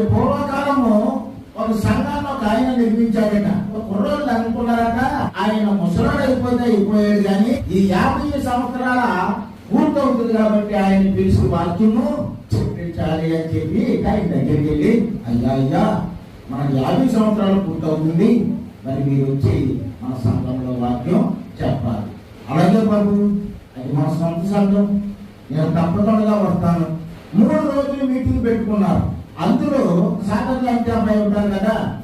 పూర్వకాలము ఒక సంఘాన్ని ఒక ఆయన నిర్మించాడట. ఒక కుర్రోళ్ళు అనుకున్నారట ఆయన ముసలాడు అయిపోతే అయిపోయాడు కానీ ఈ యాభై సంవత్సరాల పూర్తవుతుంది కాబట్టి ఆయన పిలిచి వాక్యము చెప్పించాలి అని చెప్పి ఆయన దగ్గరికి వెళ్ళి అయ్యా అయ్యా మన యాభై సంవత్సరాలు పూర్తవుతుంది. మరి మీరు వచ్చి మన సంఘంలో వాక్యం చెప్పాలి. అలాగే బాబు అది మన సొంత సంఘం. నేను తప్పకుండా వస్తాను. మూడు రోజులు మీటింగ్ పెట్టుకున్నారు. అందులో సాగర్ లాంటి అమ్మాయి ఉంటారు కదా.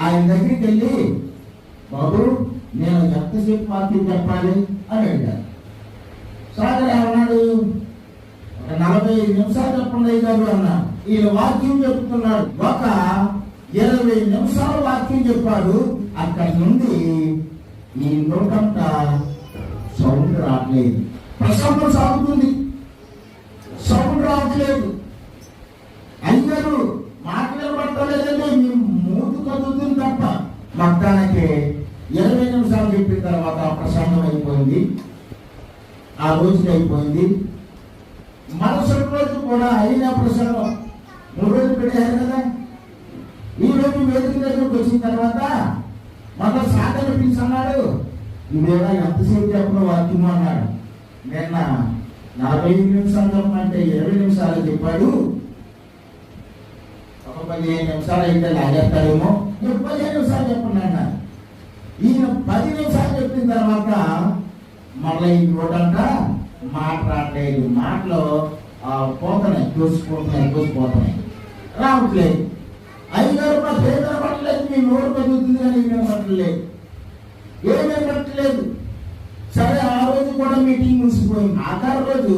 ఆయన దగ్గరికి వెళ్ళి బాబు నేను ఎంతసేపు వాక్యం చెప్పాలి? అని అడిగారు. సాగర్ ఏమన్నాడు? ఒక నలభై ఐదు నిమిషాలు చెప్పండి గారు అన్నా ఈయన వాక్యం చెప్తున్నాడు. ఒక ఇరవై నిమిషాలు వాక్యం చెప్పాడు. అక్కడి నుండి ఈ నోటంతా సౌండ్ రావట్లేదు. ప్రసంగం సాగుతుంది సౌండ్ రావట్లేదు అయ్యారు మాటలు పట్టలేదండి మీ మూడు కదులుతుంది తప్ప మొత్తానికి ఇరవై నిమిషాలు చెప్పిన తర్వాత ప్రసన్నం అయిపోయింది ఆ రోజుకి అయిపోయింది. మరుసటి రోజు కూడా అయిన ప్రసన్నం మూడు రోజులు పెట్టారు కదా. ఈ రోజు వేదిక దగ్గరకు వచ్చిన తర్వాత మళ్ళీ సాధన పిలిచి అన్నాడు ఎంతసేపు చెప్పిన వాక్యము? అన్నాడు. నిన్న నలభై ఐదు నిమిషాలు చెప్పమంటే ఇరవై నిమిషాలు చెప్పాడు. పదిహేను నిమిషాలు అయితే లాగేస్తారేమో? ఇంకో పదిహేను నిమిషాలు చెప్పండి ఈయన పది నిమిషాలు చెప్పిన తర్వాత మళ్ళీ ఇంకోటంట మాట్లాడలేదు. మాటలు ఆ, పోతున్నాయి చూసిపోతున్నాయి చూసిపోతున్నాయి రావట్లేదు ఐదారు మా పేదల పట్టలేదు మీ నోరు పెరుగుతుంది కానీ ఏమేమి పట్టలేదు ఏమేమి పట్టలేదు. సరే ఆ రోజు కూడా మీటింగ్ ముగిసిపోయింది. ఆఖరి రోజు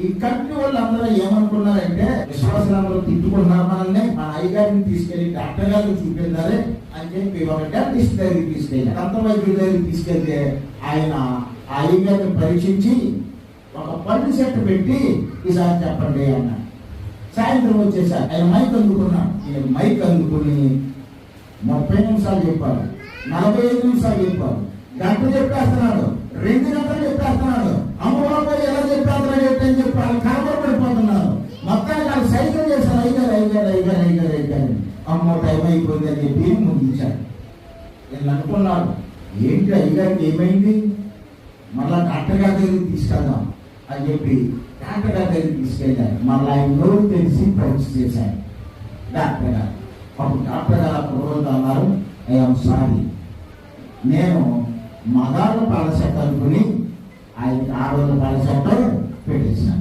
ఈ కంట్రీ వాళ్ళు అందరూ ఏమనుకున్నారంటే విశ్వాసులందరూ తిట్టుకున్నారు మనల్ని మన అయ్యగారిని తీసుకెళ్ళి డాక్టర్ గారికి చూపించాలి అని చెప్పి ఒక డెంటిస్ట్ దగ్గరికి తీసుకెళ్ళి దంత వైద్యుల దగ్గరికి తీసుకెళ్తే ఆయన ఆ అయ్యగారిని పరీక్షించి ఒక పన్ను సెట్ పెట్టి ఈసారి చెప్పండి అన్నాడు. సాయంత్రం వచ్చేసారి ఆయన మైక్ అందుకున్నాడు. నేను మైక్ అందుకుని ముప్పై నిమిషాలు చెప్పాడు. నలభై ఐదు నిమిషాలు చెప్పాడు. గంట చెప్పేస్తున్నాడు. రెండు గంటలు చెప్పేస్తున్నాడు. అయిపోయాడు అయిపోయాడు అయిపోయాడు అయిపోయాడు అమ్మో టైం అయిపోయింది అని చెప్పి ముగించాడు నేను అనుకున్నాను ఏంటి అయ్యాక ఏమైంది? మళ్ళా డాక్టర్ గారి దగ్గరికి తీసుకెళ్దాం అని చెప్పి డాక్టర్ గారి దగ్గరికి తీసుకెళ్ళాను మళ్ళీ ఆయన నోరు తెలిసి పరీక్ష చేశాను డాక్టర్ గారు అప్పుడు డాక్టర్ గారు అప్పుడు రోజు అన్నారు ఐఎమ్ సారీ. నేను మగాళ్ళ పాలసెట్ అనుకుని ఆయనకి ఆరు వందల పాలసెట్ పెట్టేశాను